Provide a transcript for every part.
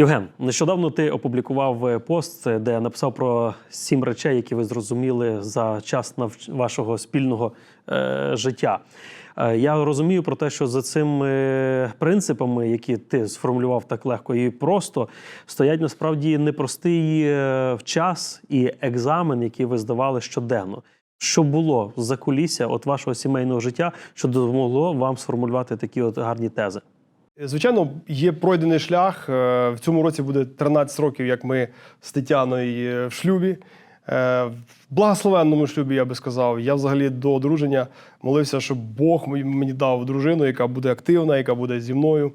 Євген, нещодавно ти опублікував е, пост, е, де написав про сім речей, які ви зрозуміли за час вашого спільного е, життя. Е, я розумію про те, що за цими принципами, які ти сформулював так легко і просто, стоять насправді непростий е, час і екзамен, який ви здавали щоденно. Що було за кулісся от вашого сімейного життя, що допомогло вам сформулювати такі от гарні тези? Звичайно, є пройдений шлях. Е, В цьому році буде 13 років, як ми з Тетяною е, в шлюбі. Е, В благословенному шлюбі, я би сказав. Я взагалі до одруження молився, щоб Бог мені- дав дружину, яка буде активна, яка буде зі мною,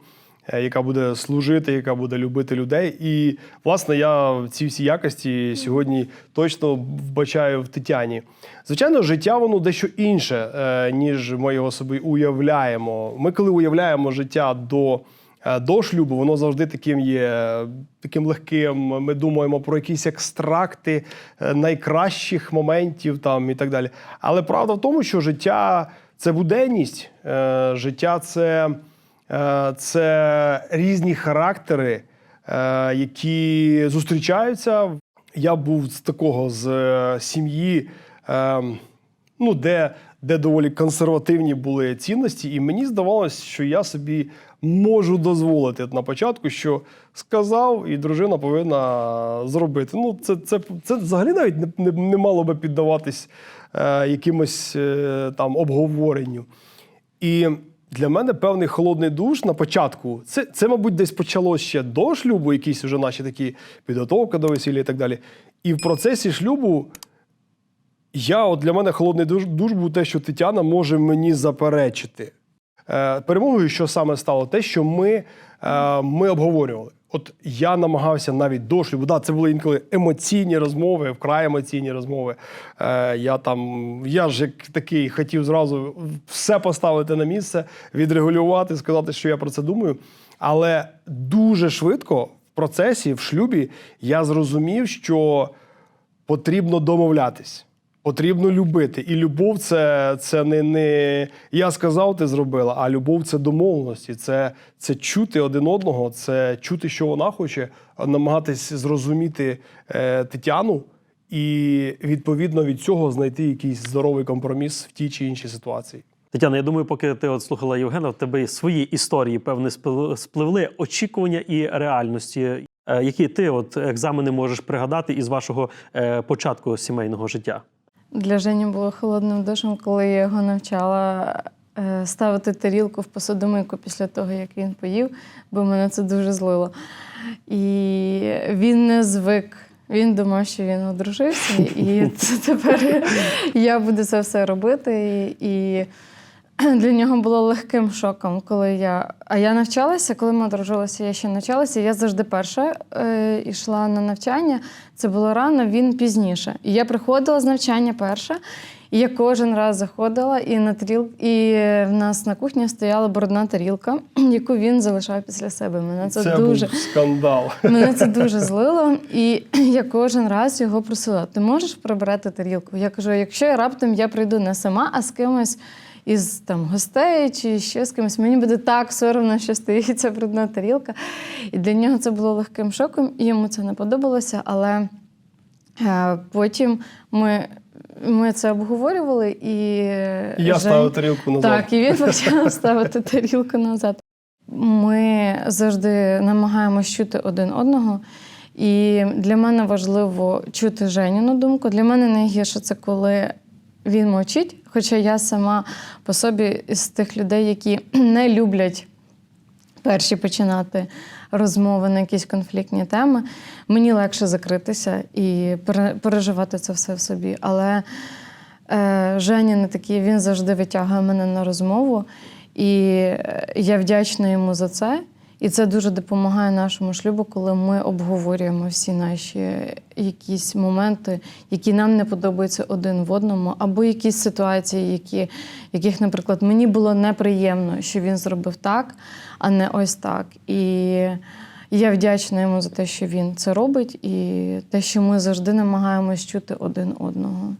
яка буде служити, яка буде любити людей. І, власне, я ці всі якості сьогодні точно вбачаю в Тетяні. Звичайно, життя воно дещо інше, е, ніж ми його собі уявляємо. Ми, коли уявляємо життя до, е, до шлюбу, воно завжди таким є е, таким легким. Ми думаємо про якісь екстракти е, найкращих моментів там і так далі. Але правда в тому, що життя це буденність, е, життя це, е, це різні характери, е, які зустрічаються. Я був з такого з е, сім'ї, е, ну, де, де доволі консервативні були цінності, і мені здавалось, що я собі можу дозволити на початку, що сказав, і дружина повинна зробити. Ну, це, це, це взагалі навіть не, не, не мало би піддаватись е, якимось е, там обговоренню. І для мене певний холодний душ на початку. Це, це, мабуть, десь почалося ще до шлюбу, якісь вже наші такі підготовка до весілля і так далі. І в процесі шлюбу я, от для мене холодний душ, душ був те, що Тетяна може мені заперечити. Е, перемогою, що саме стало, те, що ми, е, ми обговорювали. От я намагався навіть до шлюбу, да, це були інколи емоційні розмови, вкрай емоційні розмови. Е, я там, я ж як такий хотів зразу все поставити на місце, відрегулювати, сказати, що я про це думаю. Але дуже швидко в процесі, в шлюбі, я зрозумів, що потрібно домовлятись. Потрібно любити. І любов це, це не, не я сказав, ти зробила, а любов це домовленості. Це, це чути один одного, це чути, що вона хоче, намагатись зрозуміти е, Тетяну і відповідно від цього знайти якийсь здоровий компроміс в тій чи іншій ситуації. Тетяна, я думаю, поки ти от слухала Євгена, в тебе свої історії певне спли- спливли очікування і реальності. Е, Які ти от екзамени можеш пригадати із вашого е, початку сімейного життя? Для Жені було холодним душем, коли я його навчала е, ставити тарілку в посудомийку після того, як він поїв, бо мене це дуже злило. І він не звик. Він думав, що він одружився, і тепер я буду це все робити. І для нього було легким шоком, коли я. А я навчалася, коли ми одружилися, я ще навчалася. Я завжди перша е, йшла на навчання. Це було рано, він пізніше. І я приходила з навчання перша. І я кожен раз заходила, і на таріл... і в нас на кухні стояла брудна тарілка, яку він залишав після себе. Мене це, дуже був скандал. Мене це дуже злило, і я кожен раз його просила: ти можеш прибрати тарілку? Я кажу: якщо я раптом я прийду не сама, а з кимось із там гостей чи ще з кимось, мені буде так соромно, що стоїть ця брудна тарілка. І для нього це було легким шоком, і йому це не подобалося. Але е, потім ми. Ми це обговорювали, і І я Жень- ставив тарілку назад. так, і він почав ставити тарілку назад. Ми завжди намагаємось чути один одного. І для мене важливо чути Женіну думку. Для мене найгірше це коли він мовчить. Хоча я сама по собі з тих людей, які не люблять перші починати розмови на якісь конфліктні теми, мені легше закритися і пере- переживати це все в собі. Але е, Женя не такий, він завжди витягує мене на розмову, і е, я вдячна йому за це. І це дуже допомагає нашому шлюбу, коли ми обговорюємо всі наші якісь моменти, які нам не подобаються один в одному, або якісь ситуації, які, яких, наприклад, мені було неприємно, що він зробив так, а не ось так. І я вдячна йому за те, що він це робить, і те, що ми завжди намагаємось чути один одного.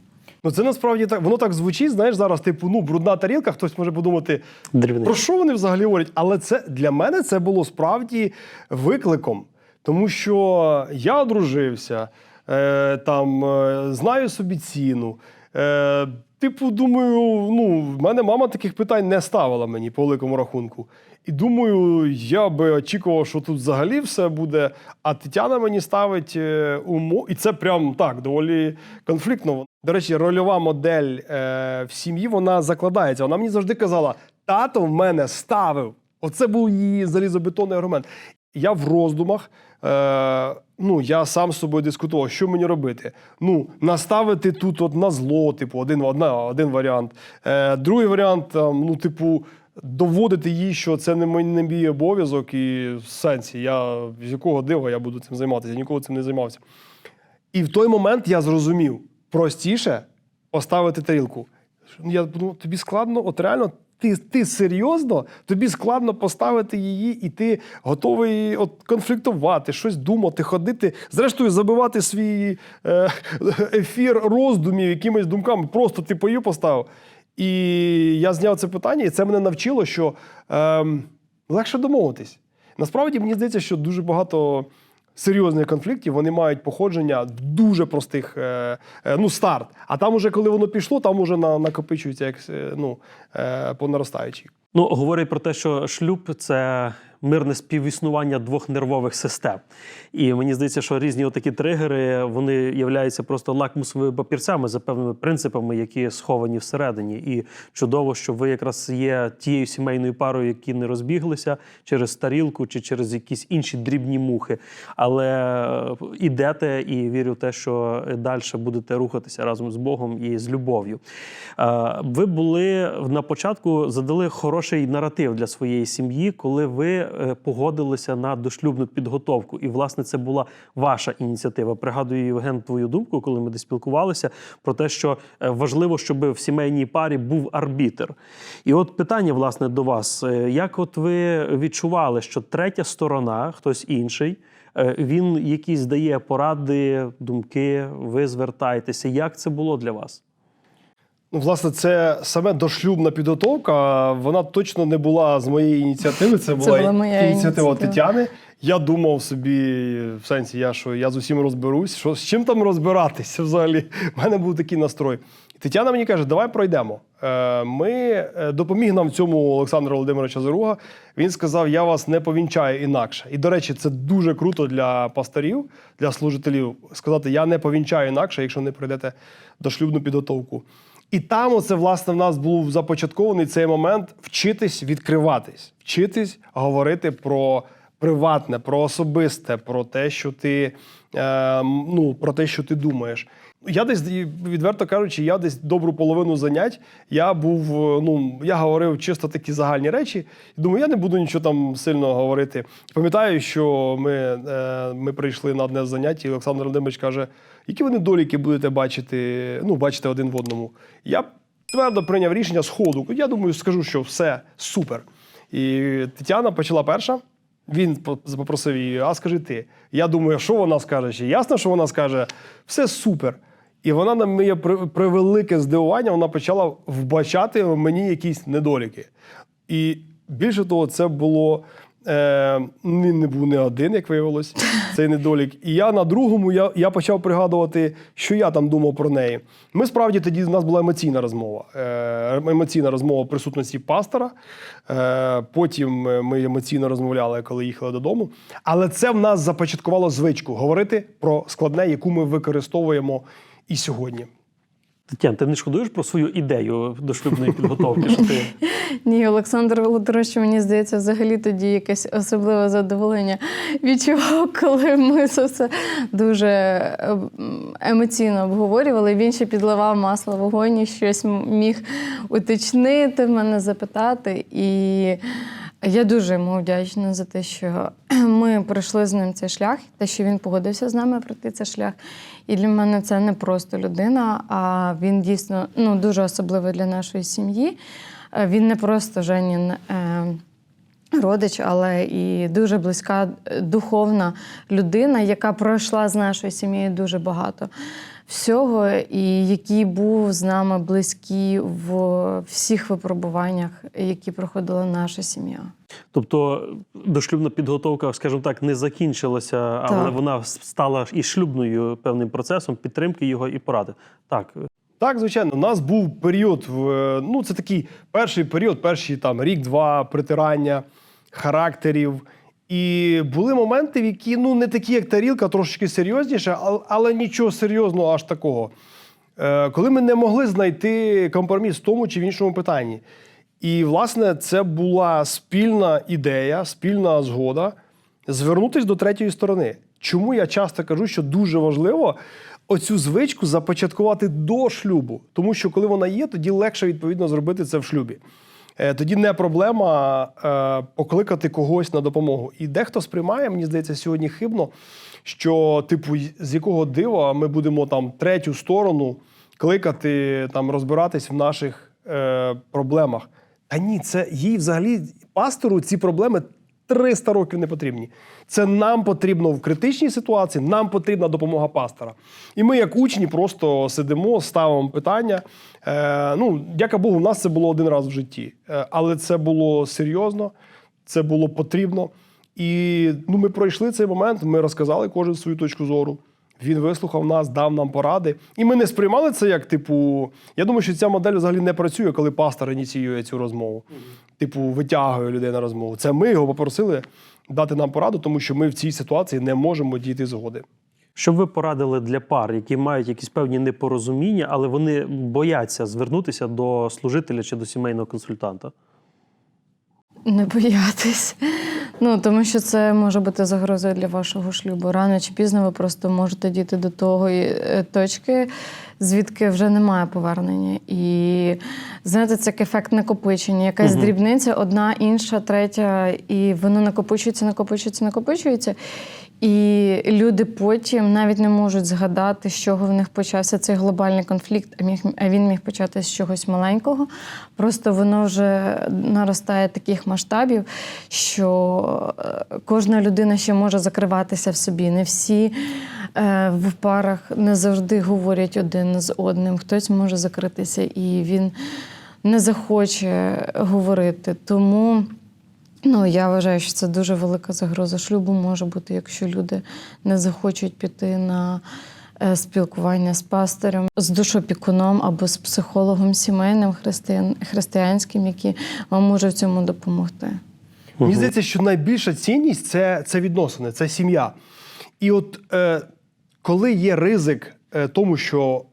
Ну це насправді так, воно так звучить, знаєш, зараз, типу, ну, брудна тарілка, хтось може подумати, Дрібниці. про що вони взагалі говорять? Але це для мене це було справді викликом. Тому що я одружився, е, там, е, знаю собі ціну. Е, типу, думаю, ну, в мене мама таких питань не ставила мені по великому рахунку. І думаю, я би очікував, що тут взагалі все буде. А Тетяна мені ставить е, умов, і це прям так доволі конфліктно. До речі, рольова модель е, в сім'ї вона закладається. Вона мені завжди казала: тато в мене ставив. Оце був її залізобетонний аргумент. Я в роздумах. Е, ну, я сам з собою дискутував, що мені робити. Ну, наставити тут от на зло, типу, один, одна, один варіант. Е, другий варіант, там, ну, типу, доводити їй, що це не мій, не мій обов'язок, і в сенсі, я з якого дива я буду цим займатися, я ніколи цим не займався. І в той момент я зрозумів, простіше поставити тарілку. Я подумав, тобі складно, от реально, ти, ти серйозно, тобі складно поставити її, і ти готовий от, конфліктувати, щось думати, ходити, зрештою, забивати свій е, ефір роздумів якимись думками. Просто ти поїв поставив. І я зняв це питання, і це мене навчило, що ем, легше домовитись. Насправді мені здається, що дуже багато серйозних конфліктів вони мають походження дуже простих е, е, ну, старт. А там, уже, коли воно пішло, там уже на, накопичується як е, ну, е, по наростаючій. Ну, говорять про те, що шлюб це мирне співіснування двох нервових систем. І мені здається, що різні такі тригери вони являються просто лакмусовими папірцями за певними принципами, які сховані всередині. І чудово, що ви якраз є тією сімейною парою, які не розбіглися через тарілку чи через якісь інші дрібні мухи. Але е, ідете і вірю в те, що далі будете рухатися разом з Богом і з любов'ю. Е, Ви були на початку задали хороший наратив для своєї сім'ї, коли ви погодилися на дошлюбну підготовку. І, власне, це була ваша ініціатива. Пригадую, Євген, твою думку, коли ми десь спілкувалися, про те, що е, важливо, щоб в сімейній парі був арбітр. І от питання, власне, до вас: Е, як от ви відчували, що третя сторона, хтось інший, е, він якісь дає поради, думки, ви звертаєтеся. Як це було для вас? Ну, власне, це саме дошлюбна підготовка. Вона точно не була з моєї ініціативи. Це була, була моя ініціатива ініціатива. Тетяни. Я думав собі, в сенсі, я що я з усім розберусь. Що з чим там розбиратися взагалі? У мене був такий настрой. Тетяна мені каже, давай пройдемо. Е, Ми е, допоміг нам в цьому Олександр Володимирович Азаруга. Він сказав: Я вас не повінчаю інакше. І до речі, це дуже круто для пасторів, для служителів сказати: Я не повінчаю інакше, якщо не пройдете дошлюбну підготовку. І там, оце, власне, в нас був започаткований цей момент вчитись відкриватись, вчитись говорити про приватне, про особисте, про те, що ти, е, ну, про те, що ти думаєш. Я десь, відверто кажучи, я десь добру половину занять. Я був, е, ну, я говорив чисто такі загальні речі. Думаю, я не буду нічого там сильно говорити. Пам'ятаю, що ми, е, ми прийшли на одне з занять, і Олександр Володимирович каже, які ви недоліки будете бачити, ну, бачите один в одному. Я твердо прийняв рішення з ходу. Я думаю, скажу, що все супер. І Тетяна почала перша. Він по- попросив її, а скажи ти. Я думаю, що вона скаже? Ще ясно, що вона скаже, все супер. І вона на моє превелике здивування, вона почала вбачати в мені якісь недоліки. І більше того, це було. Е, він не був не один, як виявилось, цей недолік. І я на другому я, я почав пригадувати, що я там думав про неї. Ми справді тоді в нас була емоційна розмова. Е, емоційна розмова присутності пастора. Е, потім ми емоційно розмовляли, коли їхали додому. Але це в нас започаткувало звичку говорити про складне, яку ми використовуємо і сьогодні. Тетяна, ти не шкодуєш про свою ідею до шлюбної підготовки? Що ти Ні, Олександр Володимирович, мені здається, взагалі тоді якесь особливе задоволення відчував, коли ми це все дуже е, емоційно обговорювали. Він ще підливав масло в вогонь, щось міг уточнити, мене запитати. І я дуже йому вдячна за те, що ми пройшли з ним цей шлях, те, що він погодився з нами пройти цей шлях. І для мене це не просто людина, а він дійсно ну, дуже особливий для нашої сім'ї. Е, Він не просто Женін е, родич, але і дуже близька е, духовна людина, яка пройшла з нашою сім'єю дуже багато. Всього, і який був з нами близький в всіх випробуваннях, які проходила наша сім'я. Тобто дошлюбна підготовка, скажімо так, не закінчилася, але Так. вона стала і шлюбною певним процесом підтримки його і поради. Так, Так, звичайно, у нас був період, в- ну це такий перший період, перші там рік-два притирання характерів. І були моменти, в які ну не такі, як тарілка, трошечки серйозніше, але, але нічого серйозного аж такого. Е, коли ми не могли знайти компроміс в тому чи в іншому питанні. І, власне, це була спільна ідея, спільна згода звернутися до третьої сторони. Чому я часто кажу, що дуже важливо оцю звичку започаткувати до шлюбу, тому що коли вона є, тоді легше відповідно зробити це в шлюбі. Е, Тоді не проблема е, покликати когось на допомогу. І дехто сприймає, мені здається, сьогодні хибно, що, типу, з якого дива ми будемо там третю сторону кликати, там розбиратись в наших е, проблемах. Та ні, це їй взагалі пастору ці проблеми 300 років не потрібні. Це нам потрібно в критичній ситуації, нам потрібна допомога пастора. І ми, як учні, просто сидимо, ставимо питання. Е, ну, дяка Богу, у нас це було один раз в житті. Е, але це було серйозно, це було потрібно. І ну, ми пройшли цей момент, ми розказали кожен свою точку зору. Він вислухав нас, дав нам поради. І ми не сприймали це як, типу, я думаю, що ця модель взагалі не працює, коли пастор ініціює цю розмову. Типу, витягує людей на розмову. Це ми його попросили дати нам пораду, тому що ми в цій ситуації не можемо дійти згоди. що б ви порадили для пар, які мають якісь певні непорозуміння, але вони бояться звернутися до служителя чи до сімейного консультанта? Не боятись. Ну, тому що це може бути загрозою для вашого шлюбу. Рано чи пізно ви просто можете дійти до того е, точки, звідки вже немає повернення. І знаєте, це як ефект накопичення. Якась угу. дрібниця, одна, інша, третя, і воно накопичується, накопичується, накопичується. І люди потім навіть не можуть згадати, з чого в них почався цей глобальний конфлікт, а міг- а він міг почати з чогось маленького. Просто воно вже наростає таких масштабів, що е, кожна людина ще може закриватися в собі. Не всі е, в парах не завжди говорять один з одним. Хтось може закритися і він не захоче говорити. Тому. Ну, я вважаю, що це дуже велика загроза шлюбу може бути, якщо люди не захочуть піти на е, спілкування з пастирем, з душопікуном або з психологом сімейним християн, християнським, який вам може в цьому допомогти. Мені здається, що найбільша цінність це, це відносини, це сім'я. І от е, коли є ризик е, тому, що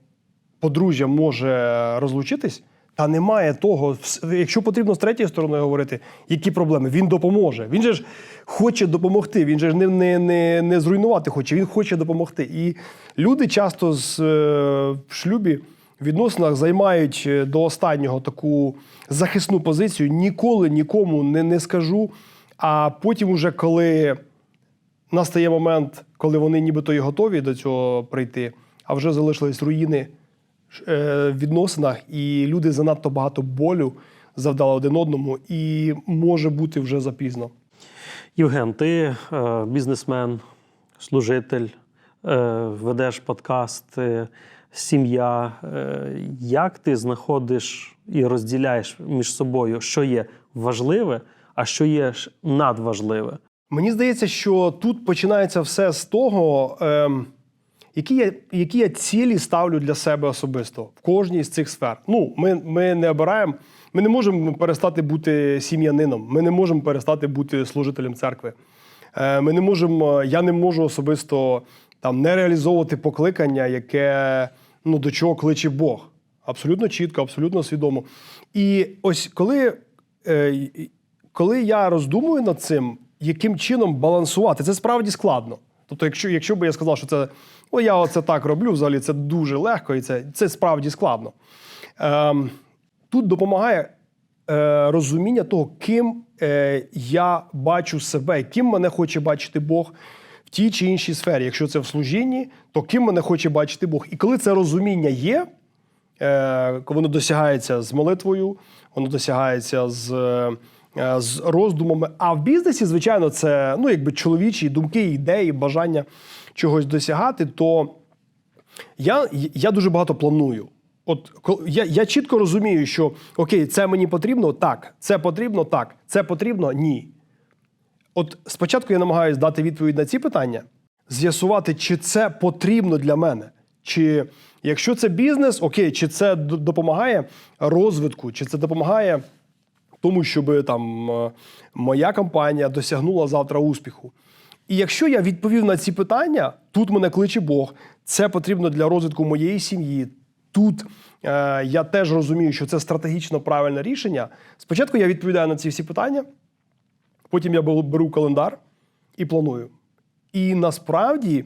подружжя може розлучитись, та немає того, якщо потрібно з третьої сторони говорити, які проблеми, він допоможе. Він же ж хоче допомогти, він же ж не, не, не, не зруйнувати хоче, він хоче допомогти. І люди часто з, е, в шлюбі в відносинах займають е, до останнього таку захисну позицію. Ніколи нікому не, не скажу. А потім, уже коли настає момент, коли вони нібито і готові до цього прийти, а вже залишились руїни відносинах, і люди занадто багато болю завдали один одному, і може бути вже запізно. Євген, ти е, бізнесмен, служитель, е, ведеш подкаст, е, сім'я. Е, як ти знаходиш і розділяєш між собою, що є важливе, а що є надважливе? Мені здається, що тут починається все з того, ем, які, я, які я цілі ставлю для себе особисто в кожній з цих сфер. Ну, ми, ми не обираємо, ми не можемо перестати бути сім'янином, ми не можемо перестати бути служителем церкви. Е, ми не можемо, я не можу особисто там не реалізовувати покликання, яке ну, до чого кличе Бог. Абсолютно чітко, абсолютно свідомо. І ось коли, е, коли я роздумую над цим, яким чином балансувати, це справді складно. Тобто, якщо, якщо б я сказав, що це о, я оце так роблю, взагалі це дуже легко, і це, це справді складно. Ем, тут допомагає е, розуміння того, ким е, я бачу себе, ким мене хоче бачити Бог в тій чи іншій сфері. Якщо це в служінні, то ким мене хоче бачити Бог. І коли це розуміння є, е, воно досягається з молитвою, воно досягається з, е, з роздумами. А в бізнесі, звичайно, це ну, якби чоловічі думки, ідеї, бажання чогось досягати, то Я, я дуже багато планую. От я, я чітко розумію, що окей, це мені потрібно, так, це потрібно, так, це потрібно, ні. От спочатку я намагаюся дати відповідь на ці питання, з'ясувати, чи це потрібно для мене. Чи якщо це бізнес, окей, чи це допомагає розвитку, чи це допомагає тому, щоб там е, моя компанія досягнула завтра успіху. І якщо я відповів на ці питання, тут мене кличе Бог, це потрібно для розвитку моєї сім'ї. Тут е, я теж розумію, що це стратегічно правильне рішення. Спочатку я відповідаю на ці всі питання, потім я беру- календар і планую. І насправді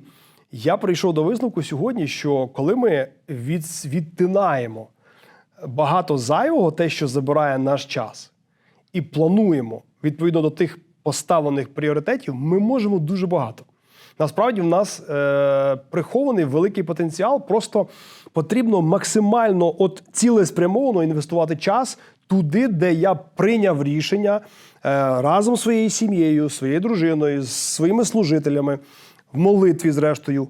я прийшов до висновку сьогодні, що коли ми від, відтинаємо багато зайвого, те, що забирає наш час, і плануємо відповідно до тих поставлених пріоритетів, ми можемо дуже багато. Насправді, в нас е, прихований великий потенціал. Просто потрібно максимально от цілеспрямовано інвестувати час туди, де я прийняв рішення е, разом зі своєю сім'єю, своєю дружиною, з своїми служителями, в молитві, зрештою.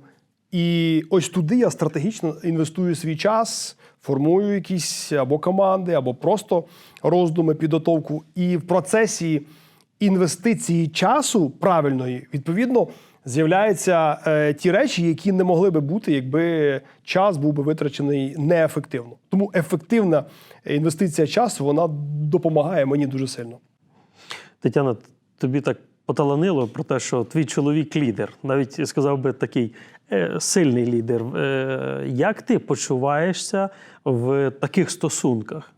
І ось туди я стратегічно інвестую свій час, формую якісь або команди, або просто роздуми, підготовку. І в процесі інвестиції часу правильної, відповідно, з'являються е, ті речі, які не могли би бути, якби час був би витрачений неефективно. Тому ефективна інвестиція часу вона допомагає мені дуже сильно. Тетяна, тобі так поталанило про те, що твій чоловік лідер, навіть сказав би такий сильний лідер. Е, як ти почуваєшся в таких стосунках?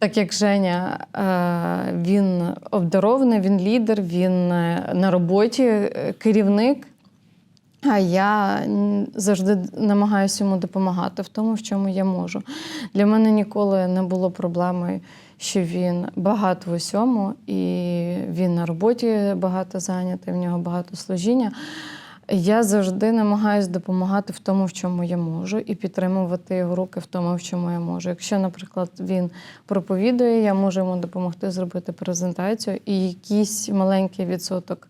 Так як Женя, е, він обдарований, він лідер, він е, на роботі е, керівник. А я завжди намагаюся йому допомагати в тому, в чому я можу. Для мене ніколи не було проблеми, що він багато в усьому, і він на роботі багато зайнятий, в нього багато служіння. Я завжди намагаюся допомагати в тому, в чому я можу, і підтримувати його руки в тому, в чому я можу. Якщо, наприклад, він проповідує, я можу йому допомогти зробити презентацію і якийсь маленький відсоток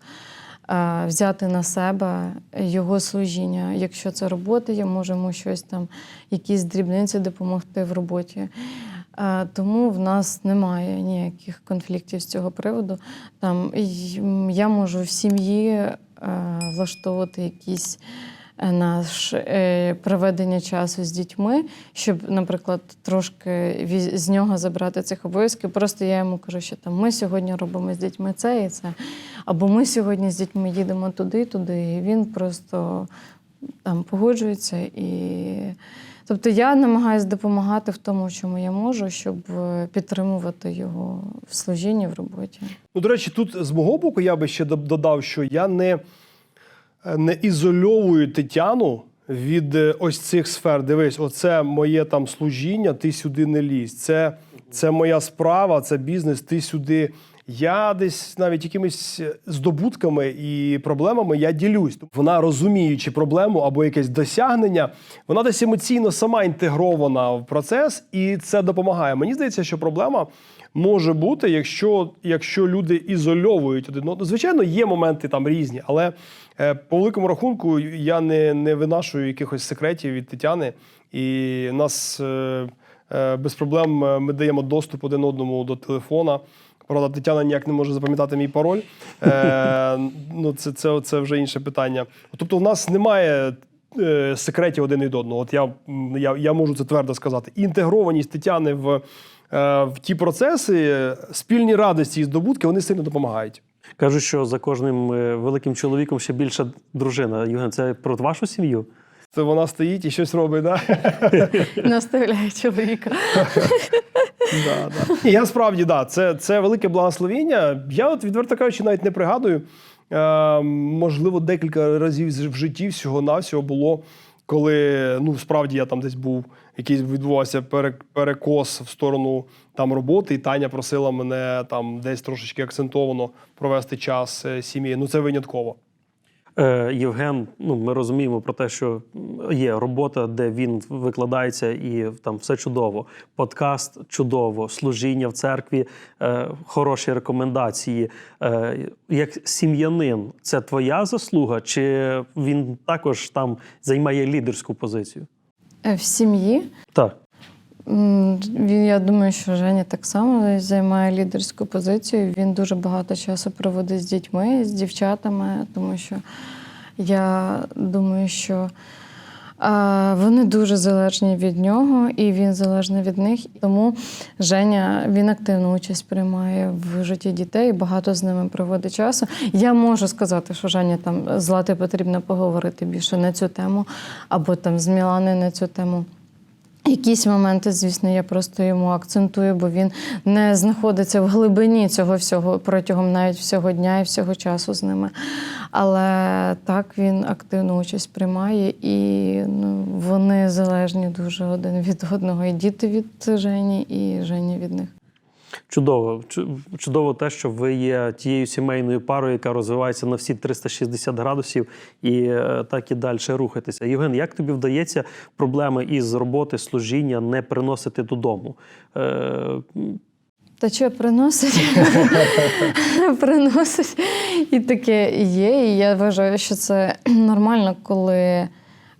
е, взяти на себе його служіння. Якщо це робота, я можу йому щось там, якісь дрібниці допомогти в роботі. Е, Тому в нас немає ніяких конфліктів з цього приводу. Там я можу в сім'ї влаштовувати якісь е, наш е, проведення часу з дітьми, щоб, наприклад, трошки з нього забрати цих обов'язків. Просто я йому кажу, що там ми сьогодні робимо з дітьми це і це. Або ми сьогодні з дітьми їдемо туди, туди. І він просто там погоджується і. Тобто я намагаюся допомагати в тому, чому я можу, щоб е, підтримувати його в служінні в роботі. Ну, до речі, тут з мого боку я би ще додав, що я не, не ізольовую Тетяну від е, ось цих сфер. Дивись, оце моє там служіння, ти сюди не лізь. Це, це моя справа, це бізнес, ти сюди. Я десь навіть якимись здобутками і проблемами я ділюсь. Вона розуміючи проблему або якесь досягнення, вона десь емоційно сама інтегрована в процес, і це допомагає. Мені здається, що проблема може бути, якщо, якщо люди ізольовують один одного. Звичайно, є моменти там різні, але е, по великому рахунку я не, не винашую якихось секретів від Тетяни, і нас е, е, без проблем е, ми даємо доступ один одному до телефона. Правда, Тетяна ніяк не може запам'ятати мій пароль. Е, ну, це, це, це вже інше питання. Тобто, в нас немає е, секретів один від одного. От я, я, я можу це твердо сказати. Інтегрованість Тетяни в, е, в ті процеси, спільні радості і здобутки, вони сильно допомагають. Кажуть, що за кожним великим чоловіком ще більша дружина. Євген, це про вашу сім'ю? Це вона стоїть і щось робить, да? Наставляє чоловіка. да, да. Я справді, да, це, це велике благословіння. Я от відверто кажучи, навіть не пригадую. Е, можливо, декілька разів в житті всього-навсього було, коли ну, справді я там десь був, якийсь відбувався пере- перекос в сторону там роботи, і Таня просила мене там десь трошечки акцентовано провести час е, з сім'єю. Ну, це винятково. Е, Євген, ну ми розуміємо про те, що є робота, де він викладається, і там все чудово. Подкаст чудово, служіння в церкві, е, хороші рекомендації. Е, як сім'янин, це твоя заслуга, чи він також там займає лідерську позицію? Е, В сім'ї Так. Я думаю, що Женя так само займає лідерську позицію. Він дуже багато часу проводить з дітьми, з дівчатами, тому що я думаю, що вони дуже залежні від нього, і він залежний від них. Тому Женя він активну участь приймає в житті дітей, багато з ними проводить часу. Я можу сказати, що Женя там з Лати потрібно поговорити більше на цю тему, або там з Мілани на цю тему. Якісь моменти, звісно, я просто йому акцентую, бо він не знаходиться в глибині цього всього протягом навіть всього дня і всього часу з ними. Але так він активну участь приймає, і ну, вони залежні дуже один від одного. І діти від Жені, і Женя від них. Чудово. Чудово те, що ви є тією сімейною парою, яка розвивається на всі 360 градусів, і е, так і далі рухатися. Євген, як тобі вдається проблеми із роботи, служіння не приносити додому? Е, Та що приносить? приносить. І таке є. І я вважаю, що це нормально, коли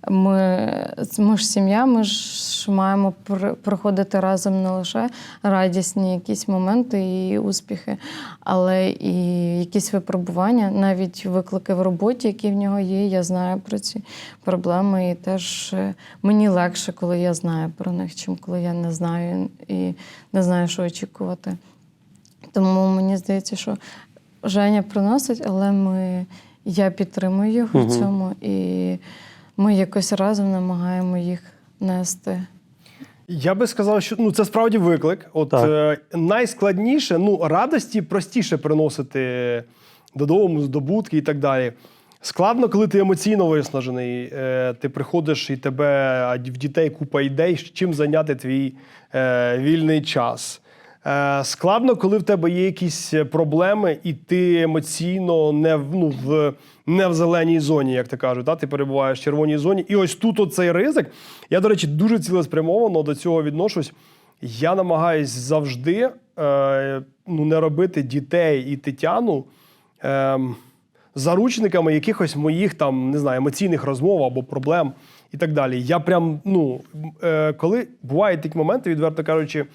ми, ми ж сім'я, ми ж маємо проходити разом не лише радісні якісь моменти і успіхи, але і якісь випробування, навіть виклики в роботі, які в нього є. Я знаю про ці проблеми. І теж е, мені легше, коли я знаю про них, чим коли я не знаю і не знаю, що очікувати. Тому мені здається, що Женя приносить, але ми, я підтримую його в цьому, і ми якось разом намагаємо їх нести. Я би сказав, що ну це справді виклик. От Так. е, найскладніше, ну радості простіше приносити додому, здобутки і так далі. Складно, коли ти емоційно виснажений. Е, ти приходиш і тебе в дітей купа ідей, чим зайняти твій е, вільний час. Е, складно, коли в тебе є якісь проблеми, і ти емоційно не в ну в не в зеленій зоні, як ти кажуть. Да? Ти перебуваєш в червоній зоні. І ось тут оцей ризик. Я, до речі, дуже цілеспрямовано до цього відношусь. Я намагаюсь завжди е, ну, не робити дітей і Тетяну. Е, заручниками якихось моїх там не знаю емоційних розмов або проблем і так далі. Я прям ну е, коли бувають такі моменти, відверто кажучи,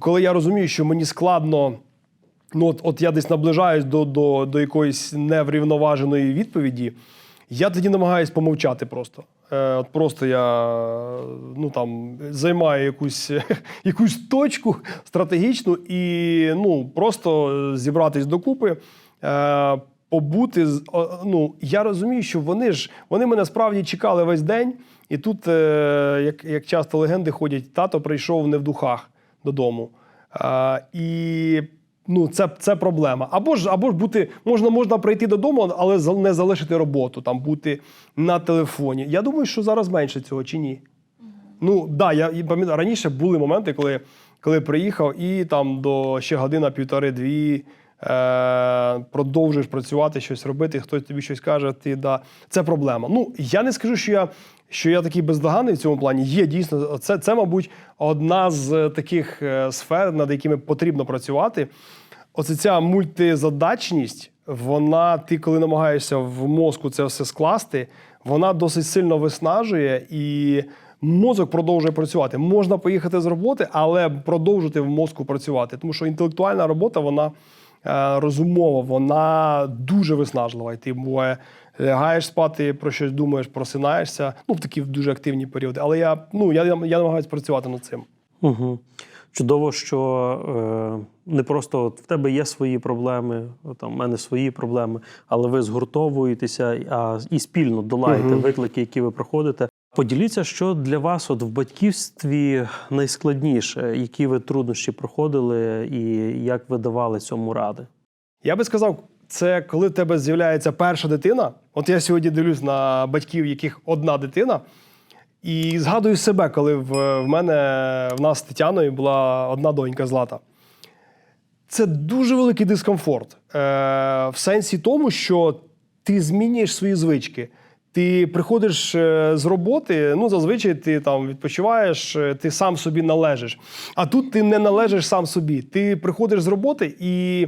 коли я розумію, що мені складно. Ну, от, от я десь наближаюсь до, до, до якоїсь неврівноваженої відповіді, я тоді намагаюсь помовчати просто. Е, от просто я ну, там, займаю якусь, якусь точку стратегічну і ну, просто зібратись докупи. Е, побути ну я розумію, що вони ж вони мене справді чекали весь день, і тут, е, як, як часто легенди ходять, тато прийшов не в духах додому. А, і ну, це, це проблема. Або ж, або ж бути, можна, можна прийти додому, але не залишити роботу, там бути на телефоні. Я думаю, що зараз менше цього чи ні. Ну, да, я пам'ятаю, раніше були моменти, коли, коли приїхав і там до ще година, півтори-дві е, продовжуєш працювати, щось робити, хтось тобі щось каже, ти да. Це проблема. Ну, я не скажу, що я, що я такий бездоганний в цьому плані. Є дійсно, це, це, мабуть, одна з таких е, сфер, над якими потрібно працювати. Оце ця мультизадачність, вона, ти коли намагаєшся в мозку це все скласти, вона досить сильно виснажує і мозок продовжує працювати. Можна поїхати з роботи, але продовжити в мозку працювати. Тому що інтелектуальна робота, вона розумова, вона дуже виснажлива. І ти буває, лягаєш спати, про щось думаєш, просинаєшся. Ну, в такі дуже активні періоди. Але я, ну, я, я намагаюся працювати над цим. Угу. Чудово, що е, не просто от в тебе є свої проблеми, там в мене свої проблеми, але ви згуртовуєтеся а, і спільно долаєте Мгм. виклики, які ви проходите. Поділіться, що для вас от в батьківстві найскладніше, які ви труднощі проходили, і як ви давали цьому ради. Я би сказав, це коли в тебе з'являється перша дитина. От я сьогодні дивлюсь на батьків, яких одна дитина, і згадую себе, коли в, мене в нас з Тетяною була одна донька Злата. Це дуже великий дискомфорт. Е, в сенсі тому, що ти змінюєш свої звички. Ти приходиш е, з роботи, ну зазвичай ти там відпочиваєш, е, ти сам собі належиш. А тут ти не належиш сам собі. Ти приходиш з роботи і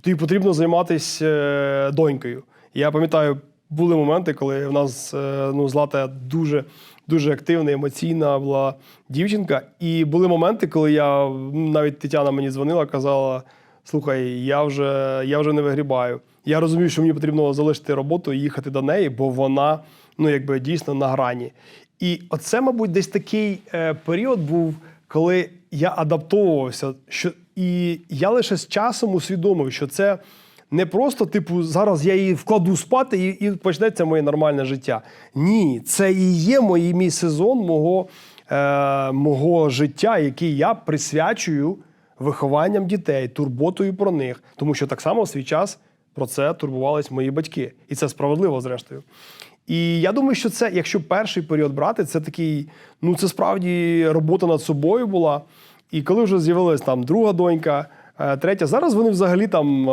тобі потрібно займатися е, донькою. Я пам'ятаю, були моменти, коли в нас ну, Злата дуже, дуже активна, емоційна була дівчинка. І були моменти, коли я навіть Тетяна мені дзвонила, казала: слухай, я вже, я вже не вигрібаю. Я розумію, що мені потрібно залишити роботу і їхати до неї, бо вона ну, якби, дійсно на грані. І оце, мабуть, десь такий е, період був, коли я адаптовувався. Що, і я лише з часом усвідомив, що це не просто, типу, зараз я її вкладу спати і, і почнеться моє нормальне життя. Ні, це і є мій, мій сезон мого, е, мого життя, який я присвячую вихованням дітей, турботою про них. Тому що так само в свій час про це турбувались мої батьки. І це справедливо, зрештою. І я думаю, що це, якщо перший період брати, це такий, ну це справді робота над собою була. І коли вже з'явилась там друга донька, третя, зараз вони взагалі там е,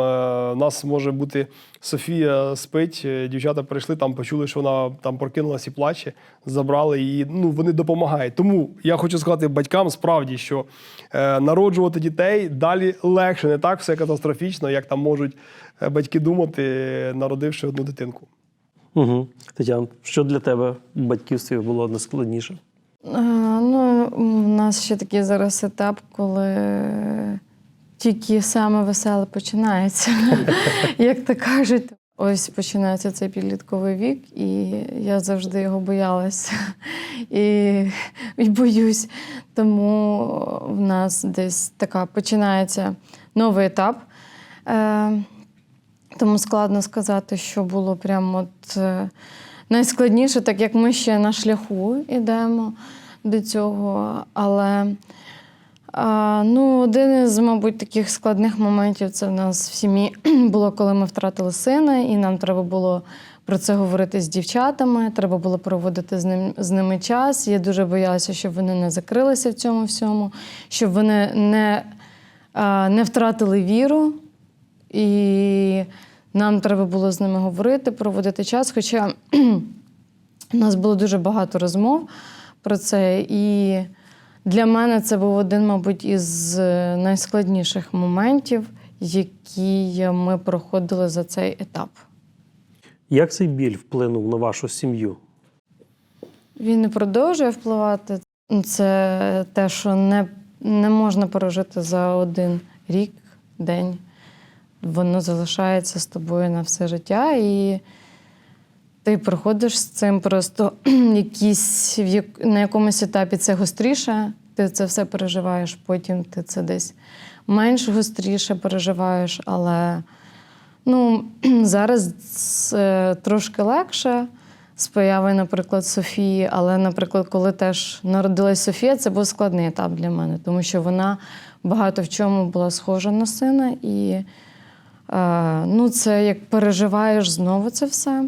у нас може бути Софія спить, е, дівчата прийшли, там почули, що вона там прокинулась і плаче, забрали її. Ну вони допомагають. Тому я хочу сказати батькам справді, що е, народжувати дітей далі легше, не так все катастрофічно, як там можуть е, батьки думати, народивши одну дитинку. Угу. Тетяна, що для тебе в батьківстві було найскладніше? Е, Ну, у нас ще такий зараз етап, коли тільки саме веселе починається, як то кажуть. Ось починається цей підлітковий вік, і я завжди його боялася і, і боюсь. Тому в нас десь така починається новий етап. Е, тому складно сказати, що було прямо от е, найскладніше, так як ми ще на шляху йдемо до цього. Але а, ну, один із, мабуть, таких складних моментів це в нас в сім'ї було, коли ми втратили сина, і нам треба було про це говорити з дівчатами, треба було проводити з, ним, з ними час. Я дуже боялася, щоб вони не закрилися в цьому всьому, щоб вони не, а, не втратили віру. І нам треба було з ними говорити, проводити час. Хоча у нас було дуже багато розмов про це. І для мене це був один, мабуть, із е, найскладніших моментів, які ми проходили за цей етап. Як цей біль вплинув на вашу сім'ю? Він не продовжує впливати. Це те, що не, не можна пережити за один рік, день. Воно залишається з тобою на все життя, і ти проходиш з цим просто якісь на якомусь етапі це гостріше, ти це все переживаєш, потім ти це десь менш гостріше переживаєш, але ну, зараз це трошки легше з появою, наприклад, Софії. Але, наприклад, коли теж народилась Софія, це був складний етап для мене, тому що вона багато в чому була схожа на сина. І е, ну, це як переживаєш знову це все,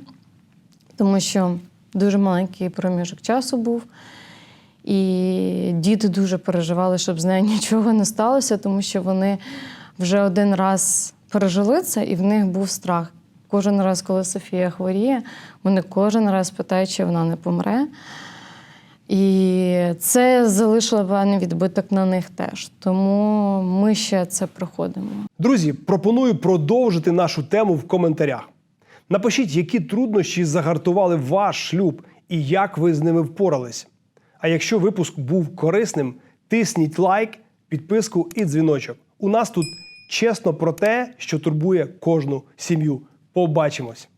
тому що дуже маленький проміжок часу був. І діти дуже переживали, щоб з нею нічого не сталося, тому що вони вже один раз пережили це, і в них був страх. Кожен раз, коли Софія хворіє, вони кожен раз питають, чи вона не помре. І це залишило певний відбиток на них теж. Тому ми ще це проходимо. Друзі, пропоную продовжити нашу тему в коментарях. Напишіть, які труднощі загартували ваш шлюб і як ви з ними впорались. А якщо випуск був корисним, тисніть лайк, підписку і дзвіночок. У нас тут чесно про те, що турбує кожну сім'ю. Побачимось!